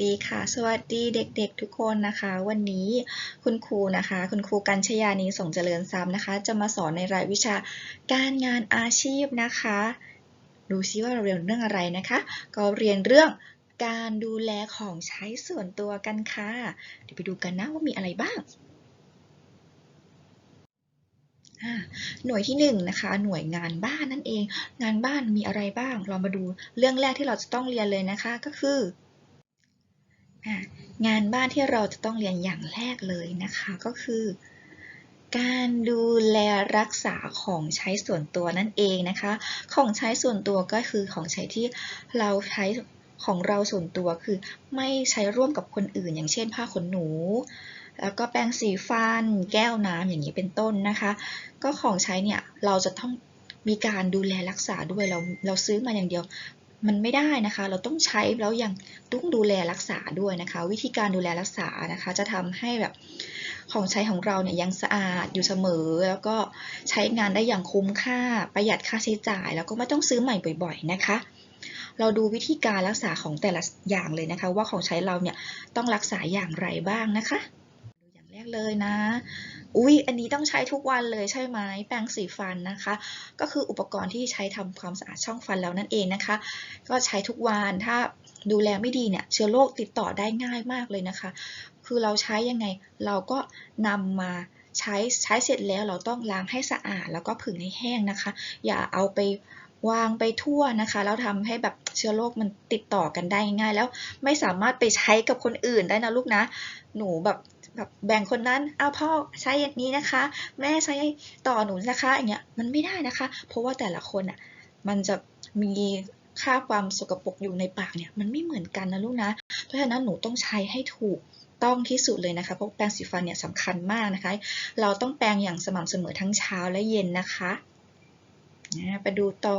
ดีค่ะ สวัสดีเด็กๆทุกคนนะคะ วันนี้คุณครูนะคะ คุณครูกัญชยานีส่งเจริญซ้ำนะคะ จะมาสอนในรายวิชาการงานอาชีพนะคะดูซิว่าเราเรียนเรื่องอะไรนะคะ ก็เรียนเรื่องการดูแลของใช้ส่วนตัวกันค่ะ เดี๋ยวไปดูกันนะว่ามีอะไรบ้างหน่วยที่หนึ่งนะคะหน่วยงานบ้านนั่นเอง งานบ้านมีอะไรบ้าง เรามาดูเรื่องแรกที่เราจะต้องเรียนเลยนะคะก็คือ งานบ้านที่เราจะต้องเรียนอย่างแรกเลยนะคะก็คือ การดูแลรักษาของใช้ส่วนตัวนั่นเองนะคะ ของใช้ส่วนตัวก็คือของใช้ที่เราใช้ของเราส่วนตัวคือไม่ใช้ร่วมกับคนอื่น อย่างเช่นผ้าขนหนู แล้วก็แปรงสีฟัน แก้วน้ำอย่างนี้เป็นต้นนะคะ ก็ของใช้เนี่ยเราจะต้องมีการดูแลรักษาด้วยเราเราซื้อมาอย่างเดียว มันไม่ได้นะคะ เราต้องใช้แล้วยังต้องดูแลรักษาด้วยนะคะ วิธีการดูแลรักษานะคะ จะทำให้แบบของใช้ของเราเนี่ยยังสะอาดอยู่เสมอ แล้วก็ใช้งานได้อย่างคุ้มค่าประหยัดค่าใช้จ่าย แล้วก็ไม่ต้องซื้อใหม่บ่อย ๆ นะคะ เราดูวิธีการรักษาของแต่ละอย่างเลยนะคะ ว่าของใช้เราเนี่ยต้องรักษาอย่างไรบ้างนะคะ ดูอย่างแรกเลยนะ อุ๊ย อันนี้ต้องใช้ทุกวันเลยใช่ไหมแปรงสีฟันนะคะ ก็คืออุปกรณ์ที่ใช้ทำความสะอาดช่องฟันแล้วนั่นเองนะคะ ก็ใช้ทุกวันถ้าดูแลไม่ดีเนี่ยเชื้อโรคติดต่อได้ง่ายมากเลยนะคะ คือเราใช้ยังไงเราก็นำมาใช้ใช้เสร็จแล้วเราต้องล้างให้สะอาดแล้วก็ผึ่งให้แห้งนะคะ อย่าเอาไปวางไปทั่วนะคะ แล้วทำให้แบบเชื้อโรคมันติดต่อกันได้ง่ายแล้วไม่สามารถไปใช้กับคนอื่นได้นะลูกนะ หนูแบบ แบบแบ่งคนนั้นเอาพ่อใช้อย่างนี้นะคะ แม่ใช้ต่อหนูนะคะอย่างเงี้ยมันไม่ได้นะคะ เพราะว่าแต่ละคนอะมันจะมีค่าความสกปรกอยู่ในปากเนี่ยมันไม่เหมือนกันนะลูกนะ เพราะฉะนั้นหนูต้องใช้ให้ถูกต้องที่สุดเลยนะคะ เพราะแปรงสีฟันเนี่ยสำคัญมากนะคะ เราต้องแปรงอย่างสม่ำเสมอทั้งเช้าและเย็นนะคะไปดูต่อ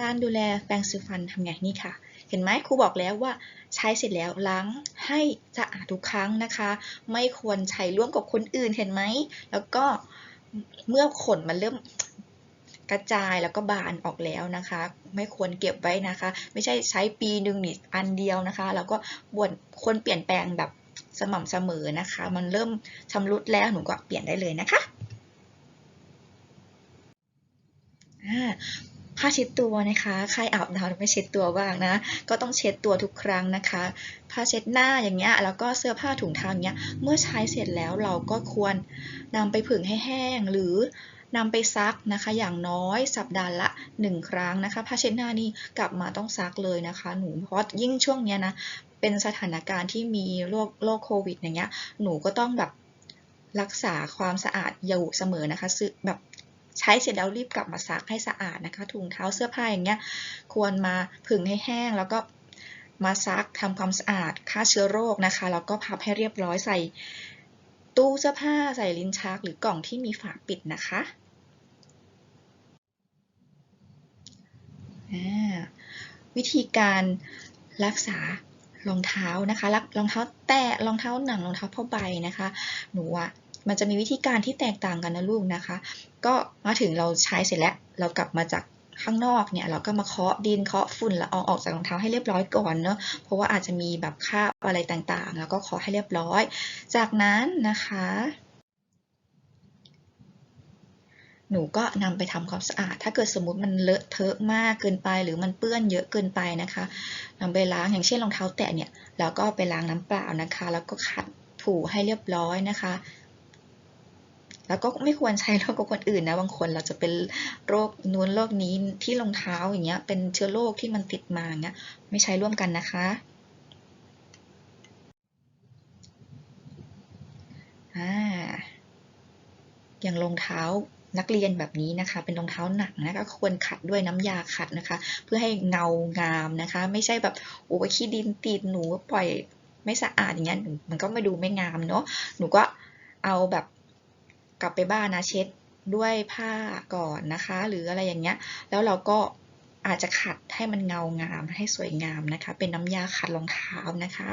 การดูแลแปรงสีฟันทำไงนี่ค่ะ เห็นไหมครูบอกแล้วว่าใช้เสร็จแล้วล้างให้สะอาดทุกครั้งนะคะ ไม่ควรใช้ร่วมกับคนอื่นเห็นไหม แล้วก็เมื่อขนมันเริ่มกระจายแล้วก็บานออกแล้วนะคะ ไม่ควรเก็บไว้นะคะ ไม่ใช่ใช้ปีหนึ่งนี่อันเดียวนะคะ แล้วก็บวนควรเปลี่ยนแปลงแบบสม่ำเสมอนะคะ มันเริ่มชำรุดแล้วหนูก็เปลี่ยนได้เลยนะคะ ผ้าเช็ดตัวนะคะใครอาบน้ำไม่เช็ดตัวบ้างนะ ก็ต้องเช็ดตัวทุกครั้งนะคะ ผ้าเช็ดหน้าอย่างเงี้ยแล้วก็เสื้อผ้าถุงเท้าอย่างเงี้ยเมื่อใช้เสร็จแล้วเราก็ควรนำไปผึ่งให้แห้งหรือนำไปซักนะคะอย่างน้อยสัปดาห์ละ 1 ครั้งนะคะผ้าเช็ดหน้านี่กลับมาต้องซักเลยนะคะหนูเพราะยิ่งช่วงเนี้ยนะเป็นสถานการณ์ที่มีโรคโรคโควิดอย่างเงี้ยหนูก็ต้องแบบรักษาความสะอาดอยู่เสมอนะคะซื้อแบบ ใช้เสร็จแล้วรีบกลับมาซักให้สะอาดนะคะ ถุงเท้าเสื้อผ้าอย่างเงี้ยควรมาผึ่งให้แห้งแล้วก็มาซักทำความสะอาดฆ่าเชื้อโรคนะคะแล้วก็พับให้เรียบร้อยใส่ตู้เสื้อผ้าใส่ลิ้นชักหรือกล่องที่มีฝาปิดนะคะวิธีการรักษารองเท้านะคะรองเท้าแตะรองเท้าหนังรองเท้าผ้าใบนะคะ หนูอะ มันจะมีวิธีการที่แตกต่างกันนะลูกนะคะ ก็มาถึงเราใช้เสร็จแล้ว เรากลับมาจากข้างนอกเนี่ยเราก็มาเคาะดินเคาะฝุ่นล้วเอาออกจากรองเท้าให้เรียบร้อยก่อนเนาะเพราะว่าอาจจะมีแบบคราบอะไรต่างๆ แล้วก็เคาะให้เรียบร้อย จากนั้นนะคะ หนูก็นำไปทำความสะอาด ถ้าเกิดสมมติมันเลอะเทอะมากเกินไป หรือมันเปื้อนเยอะเกินไปนะคะนำไปล้างอย่างเช่นรองเท้าแตะเนี่ยแล้วก็ไปล้างน้ำเปล่านะคะ แล้วก็ขัดถูให้เรียบร้อยนะคะ แล้วก็ไม่ควรใช้ร่วมกับคนอื่นนะบางคนเราจะเป็นโรคนู้นโรคนี้ที่รองเท้าอย่างเงี้ยเป็นเชื้อโรคที่มันติดมาเงี้ยไม่ใช้ร่วมกันนะคะอ่าอย่างรองเท้านักเรียนแบบนี้นะคะ เป็นรองเท้าหนักนะก็ควรขัดด้วยน้ำยาขัดนะคะ เพื่อให้เงางามนะคะ ไม่ใช่แบบโอ้ขี้ดินติดหนูปล่อยไม่สะอาดอย่างเงี้ยมันก็ไม่ดูไม่งามเนาะหนูก็เอาแบบ กลับไปบ้านนะเช็ดด้วยผ้าก่อนนะคะ หรืออะไรอย่างเงี้ย แล้วเราก็อาจจะขัดให้มันเงางามให้สวยงามนะคะ เป็นน้ำยาขัดรองเท้านะคะ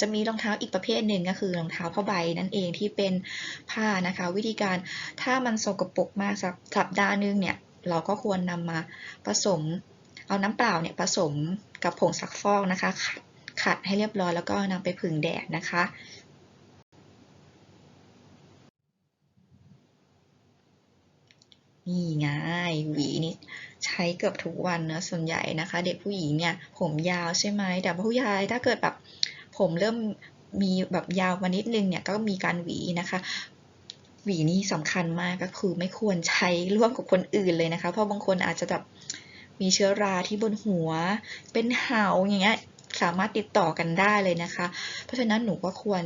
จะมีรองเท้าอีกประเภทหนึ่งก็คือรองเท้าผ้าใบนั่นเองที่เป็นผ้านะคะ วิธีการถ้ามันสกปรกมากสัปดาห์นึงเนี่ยเราก็ควรนำมาผสม เอาน้ำเปล่าเนี่ยผสมกับผงซักฟอกนะคะขัด ขัดให้เรียบร้อยแล้วก็นำไปผึ่งแดดนะคะ นี่ไงหวีนี่ใช้เกือบทุกวันเนะส่วนใหญ่นะคะ เด็กผู้หญิงเนี่ยผมยาวใช่ไหมแต่ผู้ชายถ้าเกิดแบบผมเริ่มมีแบบยาวมานิดนึงเนี่ยก็มีการหวีนะคะ หวีนี่สำคัญมากก็คือไม่ควรใช้ร่วมกับคนอื่นเลยนะคะ เพราะบางคนอาจจะแบบมีเชื้อราที่บนหัว เป็นเหาอย่างเงี้ย สามารถติดต่อกันได้เลยนะคะ เพราะฉะนั้นหนูก็ควร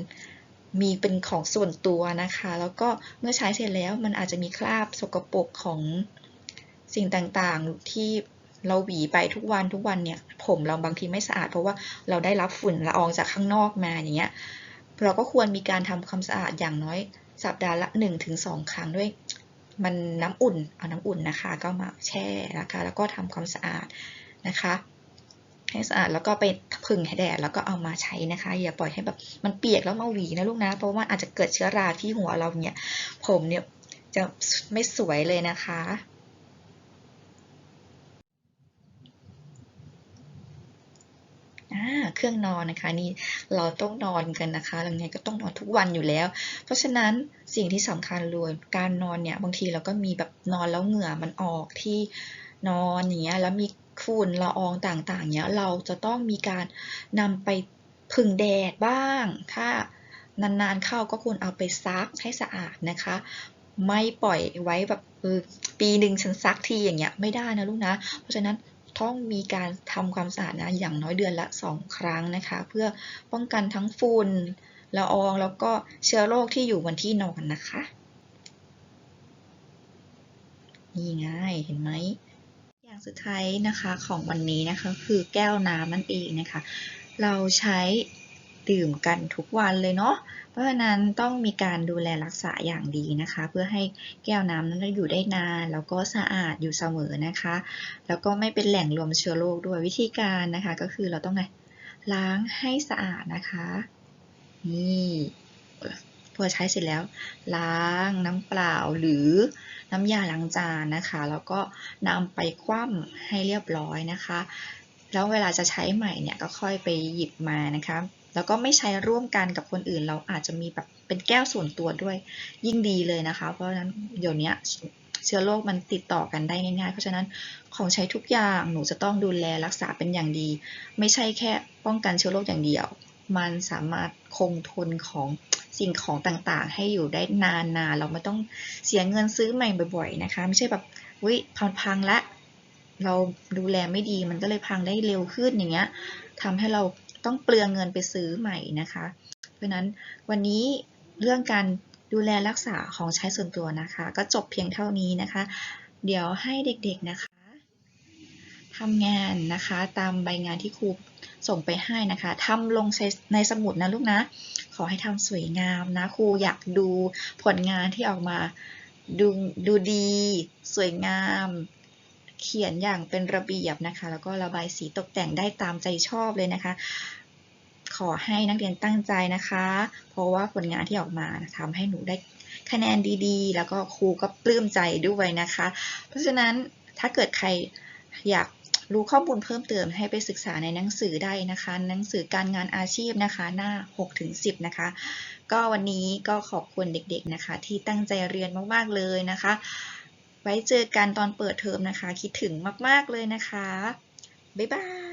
มีเป็นของส่วนตัวนะคะ แล้วก็เมื่อใช้เสร็จแล้วมันอาจจะมีคราบสกปรกของสิ่งต่างๆที่เราหวีไปทุกวันทุกวันเนี่ย ผมเราบางทีไม่สะอาด เพราะว่าเราได้รับฝุ่นละอองจากข้างนอกมาอย่างเงี้ยเราก็ควรมีการทำความสะอาดอย่างน้อยสัปดาห์ละ 1-2 ครั้งด้วยมันน้ำอุ่นเอาน้ำอุ่นนะคะ ก็มาแช่นะคะ แล้วก็ทำความสะอาดนะคะ ให้สะอาดแล้วก็ไปพึ่งให้แดดแล้วก็เอามาใช้นะคะ อย่าปล่อยให้แบบมันเปียกแล้วมาหวีนะลูกนะ เพราะว่าอาจจะเกิดเชื้อราที่หัวเราเนี่ย ผมเนี่ยจะไม่สวยเลยนะคะเครื่องนอนนะคะนี่เราต้องนอนกันนะคะยังไงก็ต้องนอนทุกวันอยู่แล้ว เพราะฉะนั้นสิ่งที่สำคัญเลยการนอนเนี่ยบางทีเราก็มีแบบนอนแล้วเหงื่อมันออกที่นอนอย่างเงี้ยแล้วมี ฝุ่นละอองต่างๆเนี้ยเราจะต้องมีการนำไปผึ่งแดดบ้าง ถ้านานๆเข้าก็ควรเอาไปซักให้สะอาดนะคะ ไม่ปล่อยไว้แบบเออปีหนึ่งฉันซักทีอย่างเงี้ยไม่ได้นะลูกนะ เพราะฉะนั้นต้องมีการทำความสะอาดนะอย่างน้อยเดือนละ 2 ครั้งนะคะ เพื่อป้องกันทั้งฝุ่นละอองแล้วก็เชื้อโรคที่อยู่บนที่นอนนะคะ นี่ไงเห็นไหม อย่างสุดท้ายนะคะของวันนี้นะคะคือแก้วน้ำนั่นเองนะคะ เราใช้ดื่มกันทุกวันเลยเนาะเพราะฉะนั้นต้องมีการดูแลรักษาอย่างดีนะคะ เพื่อให้แก้วน้ำนั้นอยู่ได้นานแล้วก็สะอาดอยู่เสมอนะคะ แล้วก็ไม่เป็นแหล่งรวมเชื้อโรคด้วยวิธีการนะคะ ก็คือเราต้องไงล้างให้สะอาดนะคะนี่ พอใช้เสร็จแล้ว ล้างน้ำเปล่าหรือน้ำยาล้างจานนะคะ แล้วก็นำไปคว่ำให้เรียบร้อยนะคะ แล้วเวลาจะใช้ใหม่เนี่ยก็ค่อยไปหยิบมานะคะ แล้วก็ไม่ใช้ร่วมกันกับคนอื่น เราอาจจะมีแบบเป็นแก้วส่วนตัวด้วยยิ่งดีเลยนะคะ เพราะฉะนั้นเดี๋ยวนี้เชื้อโรคมันติดต่อกันได้ง่ายๆ เพราะฉะนั้นของใช้ทุกอย่างหนูจะต้องดูแลรักษาเป็นอย่างดี ไม่ใช่แค่ป้องกันเชื้อโรคอย่างเดียว มันสามารถคงทนของ สิ่งของต่างๆ ให้อยู่ได้นานๆ เราไม่ต้องเสียเงินซื้อใหม่บ่อย ๆ นะคะ ไม่ใช่แบบวิพังๆละเราดูแลไม่ดีมันก็เลยพังได้เร็วขึ้นอย่างเงี้ยทำให้เราต้องเปลืองเงินไปซื้อใหม่นะคะ เพราะนั้นวันนี้เรื่องการดูแลรักษาของใช้ส่วนตัวนะคะ ก็จบเพียงเท่านี้นะคะ เดี๋ยวให้เด็กๆนะคะทำงานนะคะ ตามใบงานที่ครู ส่งไปให้นะคะทำลงในสมุดนะลูกนะ ขอให้ทำสวยงามนะครูอยากดูผลงานที่ออกมาดูดูดี สวยงาม เขียนอย่างเป็นระเบียบนะคะ แล้วก็ระบายสีตกแต่งได้ตามใจชอบเลยนะคะ ขอให้นักเรียนตั้งใจนะคะ เพราะว่าผลงานที่ออกมาทำให้หนูได้คะแนนดีๆ แล้วก็ครูก็ปลื้มใจด้วยนะคะ เพราะฉะนั้นถ้าเกิดใครอยาก รู้ข้อมูลเพิ่มเติมให้ไปศึกษาในหนังสือได้นะคะ หนังสือการงานอาชีพนะคะหน้า 6-10 นะคะ ก็วันนี้ก็ขอบคุณเด็กๆนะคะ ที่ตั้งใจเรียนมากๆเลยนะคะ ไว้เจอกันตอนเปิดเทอมนะคะ คิดถึงมากๆเลยนะคะ บ๊ายบาย